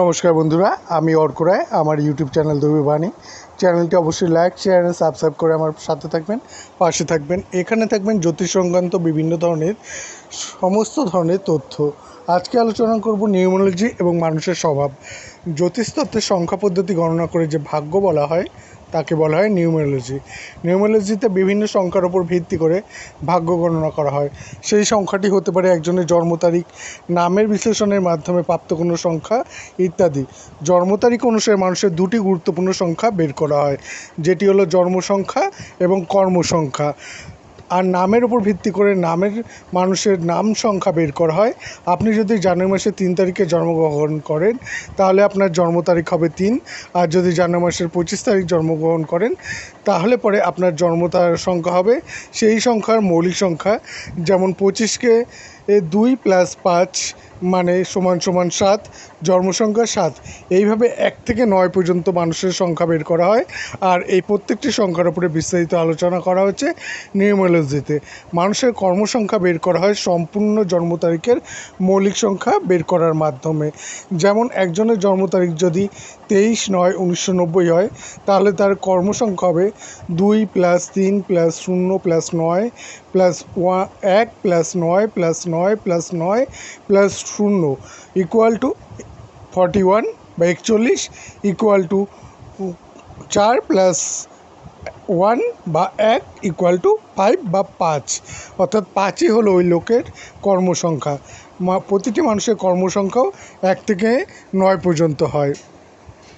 নমস্কার বন্ধুরা, আমি অর্ক রায়, আমার ইউটিউব চ্যানেল দবি বাণী। চ্যানেলটি অবশ্যই লাইক শেয়ার সাবস্ক্রাইব করে আমার সাথে থাকবেন, পাশে থাকবেন। এখানে থাকবেন জ্যোতিষ সংক্রান্ত বিভিন্ন ধরনের, সমস্ত ধরনের তথ্য। আজকে আলোচনা করব নিউমোলজি এবং মানুষের স্বভাব। জ্যোতিষ তত্ত্বের সংখ্যা পদ্ধতি গণনা করে যে ভাগ্য বলা হয় তাকে বলা হয় নিউমেরোলজি। নিউমেরোলজিতে বিভিন্ন সংখ্যার ওপর ভিত্তি করে ভাগ্য গণনা করা হয়। সেই সংখ্যাটি হতে পারে একজনের জন্ম তারিখ, নামের বিশ্লেষণের মাধ্যমে প্রাপ্ত কোনো সংখ্যা ইত্যাদি। জন্ম তারিখ অনুসারে মানুষের দুটি গুরুত্বপূর্ণ সংখ্যা বের করা হয়, যেটি হলো জন্ম সংখ্যা এবং কর্ম সংখ্যা আর নামের উপর ভিত্তি করে নামের মানুষের নাম সংখ্যা বের করা হয়। আপনি যদি জানুয়ারি মাসের তিন তারিখে জন্মগ্রহণ করেন, তাহলে আপনার জন্ম তারিখ হবে তিন। আর যদি জানুয়ারি মাসের পঁচিশ তারিখ জন্মগ্রহণ করেন, তাহলে পরে আপনার জন্ম তার সংখ্যা হবে। সেই সংখ্যার মৌলিক সংখ্যা যেমন পঁচিশকে দুই প্লাস পাঁচ মানে সমান সমান সাত, জন্মসংখ্যা সাত। এইভাবে এক থেকে নয় পর্যন্ত মানুষের সংখ্যা বের করা হয়। আর এই প্রত্যেকটি সংখ্যার উপরে বিস্তারিত আলোচনা করা হচ্ছে নিউমোলজিতে। মানুষের কর্মসংখ্যা বের করা হয় সম্পূর্ণ জন্ম তারিখের মৌলিক সংখ্যা বের করার মাধ্যমে। যেমন একজনের জন্ম তারিখ যদি তেইশ নয় উনিশশো নব্বই হয়, তাহলে তার কর্মসংখ্যা হবে দুই প্লাস তিন প্লাস শূন্য প্লাস নয়, প্লাস ওয়া, এক প্লাস নয় প্লাস নয় প্লাস নয় প্লাস শূন্য ইকুয়াল টু ফর্টি ওয়ান বা একচল্লিশ ইকুয়াল টু চার প্লাস ওয়ান বা এক ইকুয়াল টু ফাইভ বা পাঁচ। অর্থাৎ পাঁচই হলো ওই লোকের কর্মসংখ্যা। প্রতিটি মানুষের কর্মসংখ্যাও এক থেকে নয় পর্যন্ত হয়।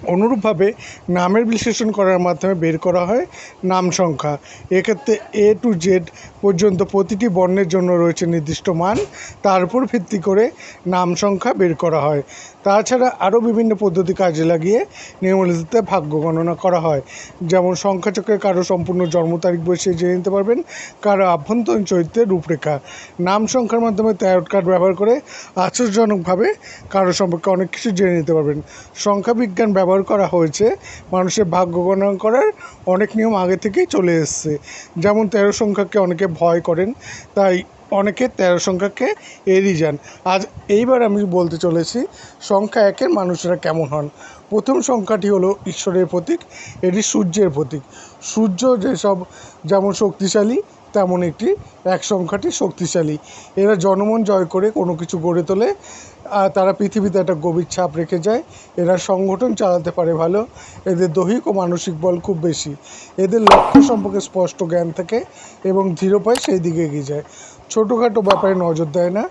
অনুরূপভাবে নামের বিশ্লেষণ করার মাধ্যমে বের করা হয় নাম সংখ্যা। এক্ষেত্রে এ টু জেড পর্যন্ত প্রতিটি বর্ণের জন্য রয়েছে নির্দিষ্ট মান। তার উপর ভিত্তি করে নাম সংখ্যা বের করা হয়। তাছাড়া আরও বিভিন্ন পদ্ধতি কাজে লাগিয়ে নিয়মলিতে ভাগ্য গণনা করা হয়। যেমন সংখ্যাচক্রে কারও সম্পূর্ণ জন্ম তারিখ বসে জেনে নিতে পারবেন, কারও আভ্যন্তরীণ চরিত্রের রূপরেখা। নাম সংখ্যার মাধ্যমে ট্যারট কার্ড ব্যবহার করে আশ্চর্যজনকভাবে কারও সম্পর্কে অনেক কিছু জেনে নিতে পারবেন। সংখ্যা বিজ্ঞান ব্যবহার করা হয়েছে, মানুষের ভাগ্য গণনা করার অনেক নিয়ম আগে থেকেই চলে এসছে। যেমন তেরো সংখ্যাকে অনেকে ভয় করেন, তাই অনেকে তেরো সংখ্যাকে এড়িয়ে যান। আজ এইবার আমি বলতে চলেছি সংখ্যা একের মানুষরা কেমন হন। প্রথম সংখ্যাটি হলো ঈশ্বরের প্রতীক, এটি সূর্যের প্রতীক। সূর্য যেসব যেমন শক্তিশালী, তেমন একটি এক সংখ্যাটি শক্তিশালী। এরা জনমন জয় করে কোনো কিছু গড়ে তোলে। আর তারা পৃথিবীতে একটা গভীর ছাপ রেখে যায়। এরা সংগঠন চালাতে পারে ভালো। এদের দৈহিক ও মানসিক বল খুব বেশি। এদের লক্ষ্য সম্পর্কে স্পষ্ট জ্ঞান থাকে এবং ধীর পায়ে সেই দিকে এগিয়ে যায়। ছোটোখাটো ব্যাপারে নজর দেয় না,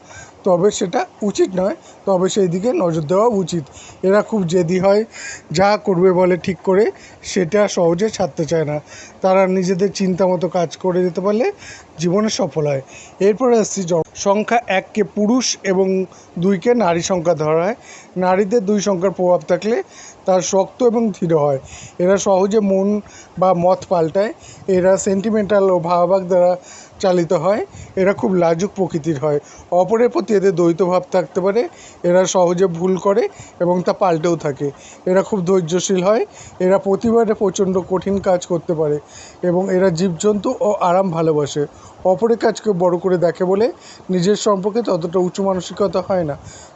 তবে সেটা উচিত নয়, তবে সেই দিকে নজর দেওয়া উচিত। এরা খুব জেদি হয়, যা করবে বলে ঠিক করে, সেটা সহজে ছাড়তে চায় না। তারা নিজেদের চিন্তা মতো কাজ করে যেতে পারলে জীবনে সফল হয়। এরপরে আসছি সংখ্যা এককে পুরুষ এবং দুইকে নারী সংখ্যা ধরা হয়। নারীদের দুই সংখ্যার প্রভাব থাকলে তার শক্ত এবং দৃঢ় হয়। এরা সহজে মন বা মত পাল্টায়। এরা সেন্টিমেন্টাল ও ভাবাভাগ দ্বারা চালিত হয়, এরা খুব লাজুক প্রকৃতির হয়। অপরের প্রতি এদের দ্বৈত ভাব থাকতে পারে, এরা সহজে ভুল করে এবং তা পাল্টেও থাকে। এরা খুব ধৈর্যশীল হয়, এরা প্রতিবারে প্রচণ্ড কঠিন কাজ করতে পারে এবং এরা জীবজন্তু ও আরাম ভালোবাসে। অপরের কাজকে বড় করে দেখে বলে নিজের সম্পর্কে ততটা উঁচু মানসিকতা হয় না।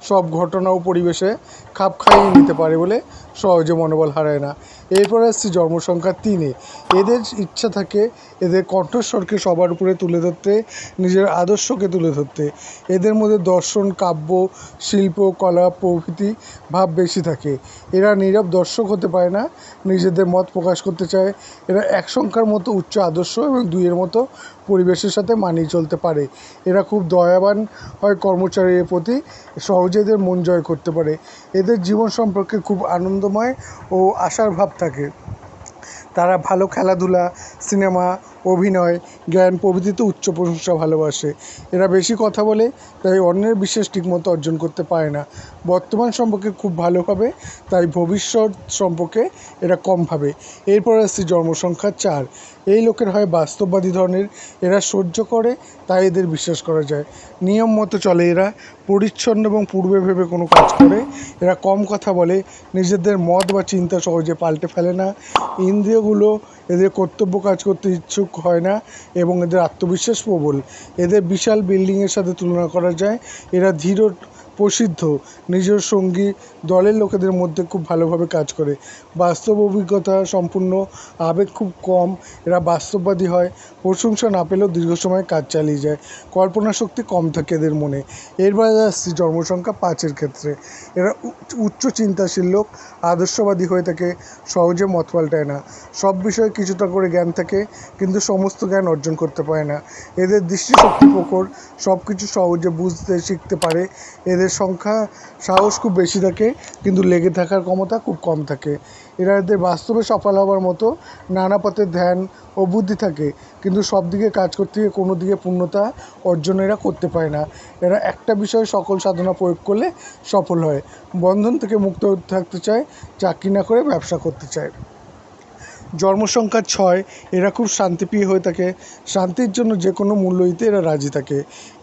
সব ঘটনা ও পরিবেশে খাপ খাইয়ে নিতে পারে বলে সহজে মনোবল হারায় না। এরপর আসছি জন্মসংখ্যা তিনে। এদের ইচ্ছা থাকে এদের কণ্ঠস্বরকে সবার উপরে তুলে ধরতে, নিজের আদর্শকে তুলে ধরতে। এদের মধ্যে দর্শন, কাব্য, শিল্প, কলা প্রভৃতি ভাব বেশি থাকে। এরা নীরব দর্শক হতে পারে না, নিজেদের মত প্রকাশ করতে চায়। এরা এক সংখ্যার মতো উচ্চ আদর্শ এবং দুইয়ের মতো পরিবেশের সাথে মানিয়ে চলতে পারে। এরা খুব দয়াবান হয় কর্মচারীর প্রতি, সহজে এদের মন জয় করতে পারে। এদের জীবন সম্পর্কে খুব আনন্দময় ও আশার ভাব থাকে। তারা ভালো খেলাধুলা, সিনেমা, অভিনয়, জ্ঞান, প্রভৃতিতে উচ্চ প্রশংসা ভালোবাসে। এরা বেশি কথা বলে, তাই অন্যের বিশ্বাস ঠিকমতো অর্জন করতে পারে না। বর্তমান সম্পর্কে খুব ভালো ভাবে তাই ভবিষ্যৎ সম্পর্কে এরা কম ভাবে। এরপর আসছে জন্মসংখ্যা চার। এই লোকের হয় বাস্তববাদী ধরনের। এরা সহ্য করে, তাই এদের বিশ্বাস করা যায়। নিয়ম মতো চলে এরা, পরিচ্ছন্ন এবং পূর্বে ভেবে কোনো কাজ করে। এরা কম কথা বলে, নিজেদের মত বা চিন্তা সহজে পাল্টে ফেলে না। ইন্দ্রিয়গুলো এদের কর্তব্য কাজ করতে ইচ্ছুক হয় না এবং এদের আত্মবিশ্বাস প্রবল। এদের বিশাল বিল্ডিংয়ের সাথে তুলনা করা যায়। এরা ধীর প্রসিদ্ধ। নিজের সঙ্গী দলের লোকেদের মধ্যে খুব ভালোভাবে কাজ করে। বাস্তব অভিজ্ঞতা সম্পূর্ণ, আবেগ খুব কম, এরা বাস্তববাদী হয়, প্রশংসা না পেলেও দীর্ঘ সময় কাজ চালিয়ে যায়। কল্পনা শক্তি কম থাকে এদের মনে। এরপরে আসছি জন্মসংখ্যা পাঁচের ক্ষেত্রে। এরা উচ্চ- চিন্তাশীল লোক, আদর্শবাদী হয়ে থাকে, সহজে মত পাল্টায় না। সব বিষয়ে কিছুটা করে জ্ঞান থাকে, কিন্তু সমস্ত জ্ঞান অর্জন করতে পারে না। এদের দৃষ্টিশক্তি প্রখর সব কিছু সহজে বুঝতে, শিখতে পারে। এদের সংখ্যা সাহস খুব বেশি থাকে, কিন্তু লেগে থাকার ক্ষমতা খুব কম থাকে। এরা এদের বাস্তবে সফল হওয়ার মতো নানা পথে ধ্যান ও বুদ্ধি থাকে, কিন্তু সব দিকে কাজ করতে গিয়ে কোনো দিকে পূর্ণতা অর্জন এরা করতে পারে না। এরা একটা বিষয়ে সকল সাধনা প্রয়োগ করলে সফল হয়, বন্ধন থেকে মুক্ত থাকতে চায়, চাকরি না করে ব্যবসা করতে চায়। জন্মসংখ্যা ছয়, এরা খুব শান্তিপ্রিয় হয়ে থাকে। শান্তির জন্য যে কোনো মূল্য দিতে এরা রাজি থাকে।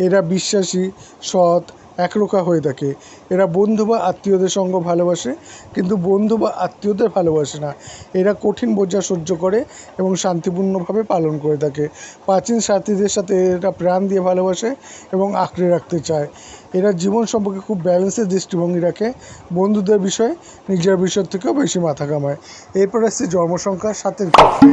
এরা বিশ্বাসী, সৎ একরোখা হয়ে থাকে। এরা বন্ধু বা আত্মীয়দের সঙ্গ ভালোবাসে, কিন্তু বন্ধু বা আত্মীয়দের ভালোবাসে না। এরা কঠিন বোঝা সহ্য করে এবং শান্তিপূর্ণভাবে পালন করে থাকে। প্রাচীন সাথীদের সাথে এরা প্রাণ দিয়ে ভালোবাসে এবং আঁকড়ে রাখতে চায়। এরা জীবন সম্পর্কে খুব ব্যালেন্সের দৃষ্টিভঙ্গি রাখে। বন্ধুদের বিষয়ে নিজের বিষয় থেকেও বেশি মাথা কামায় এরপর আসছে জন্মসংখ্যা সাতের ক্ষেত্রে।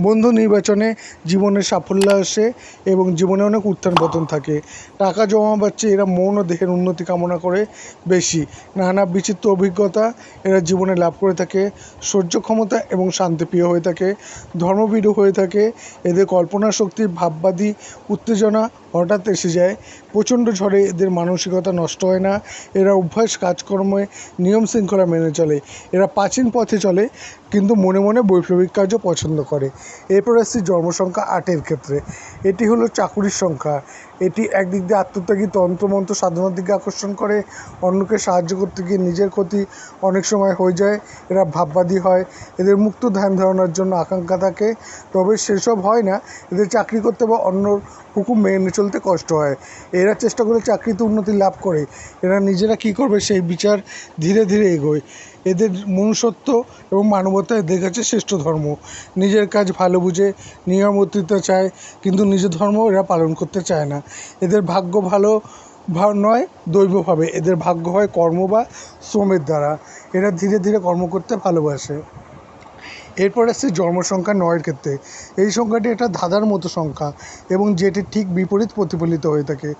বন্ধু নির্বাচনে জীবনে সাফল্য আসে এবং জীবনে অনেক উত্থান পতন থাকে। টাকা জমা পাচ্ছে এরা মন ও দেহের উন্নতি কামনা করে বেশি। নানা বিচিত্র অভিজ্ঞতা এরা জীবনে লাভ করে থাকে, সহ্য ক্ষমতা এবং শান্তিপ্রিয় হয়ে থাকে, ধর্মভীরু হয়ে থাকে। এদের কল্পনা শক্তি, ভাববাদী উত্তেজনা হঠাৎ এসে যায়। প্রচণ্ড ঝড়ে এদের মানসিকতা নষ্ট হয় না। এরা অভ্যাস, কাজকর্মে নিয়ম শৃঙ্খলা মেনে চলে। এরা প্রাচীন পথে চলে, কিন্তু মনে মনে বৈপ্লবিক কাজও পছন্দ করে। এরপর আসছি জন্মসংখ্যা আটের ক্ষেত্রে। এটি হলো চাকুরির সংখ্যা। এটি একদিক দিয়ে আত্মত্যাগী তন্ত্রমন্ত্র সাধনার দিকে আকর্ষণ করে, অন্যকে সাহায্য করতে গিয়ে নিজের ক্ষতি অনেক সময় হয়ে যায়, এরা ভাববাদী হয়, এদের মুক্ত ধ্যান ধারণার জন্য আকাঙ্ক্ষা থাকে। তবে সেসব হয় না, এদের চাকরি করতে বা অন্যর হুকুম মেনে চলতে কষ্ট হয়। এরা চেষ্টা করে চাকরিতে উন্নতি লাভ করে। এরা নিজেরা কী করবে সেই বিচার ধীরে ধীরে এগোয়। এদের মনুষ্যত্ব এবং মানবতা এদের কাছে শ্রেষ্ঠ ধর্ম। নিজের কাজ ভালো বুঝে নিয়মতিতা চায়, কিন্তু নিজের ধর্ম এরা পালন করতে চায় না। এদের ভাগ্য ভালো নয়, দৈবভাবে। এদের ভাগ্য হয় কর্ম বা শ্রমের দ্বারা। এরা ধীরে ধীরে কর্ম করতে ভালোবাসে। এরপর আসছে জন্মসংখ্যা নয়ের ক্ষেত্রে। এই সংখ্যাটি একটা ধাঁধার মতো সংখ্যা এবং যেটি ঠিক বিপরীত প্রতিফলিত হয়ে থাকে।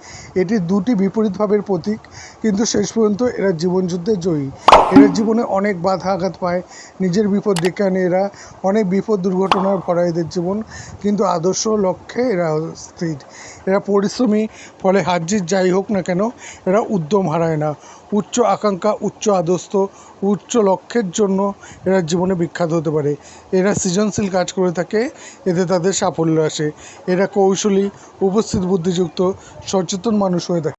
এটি দুটি বিপরীত ভাবের প্রতীক, কিন্তু শেষ পর্যন্ত এরা জীবনযুদ্ধে জয়ী। এরা জীবনে অনেক বাধা আঘাত পায়। নিজের বিপদ ডেকে আনে এরা। অনেক বিপদ দুর্ঘটনায় ভরা এদের জীবন। কিন্তু আদর্শ লক্ষ্যে এরা স্থির। এরা পরিশ্রমী, ফলে হার জিত যাই হোক না কেন, এরা উদ্যম হারায় না। উচ্চ আকাঙ্ক্ষা, উচ্চ আদর্শ, উচ্চ লক্ষ্যের জন্য এরা জীবনে বিখ্যাত হতে পারে। এরা সৃজনশীল কাজ করে থাকে, এতে তাদের সাফল্য আসে। এরা কৌশলী, উপস্থিত বুদ্ধিযুক্ত, সচেতন মানুষ হয়ে থাকে।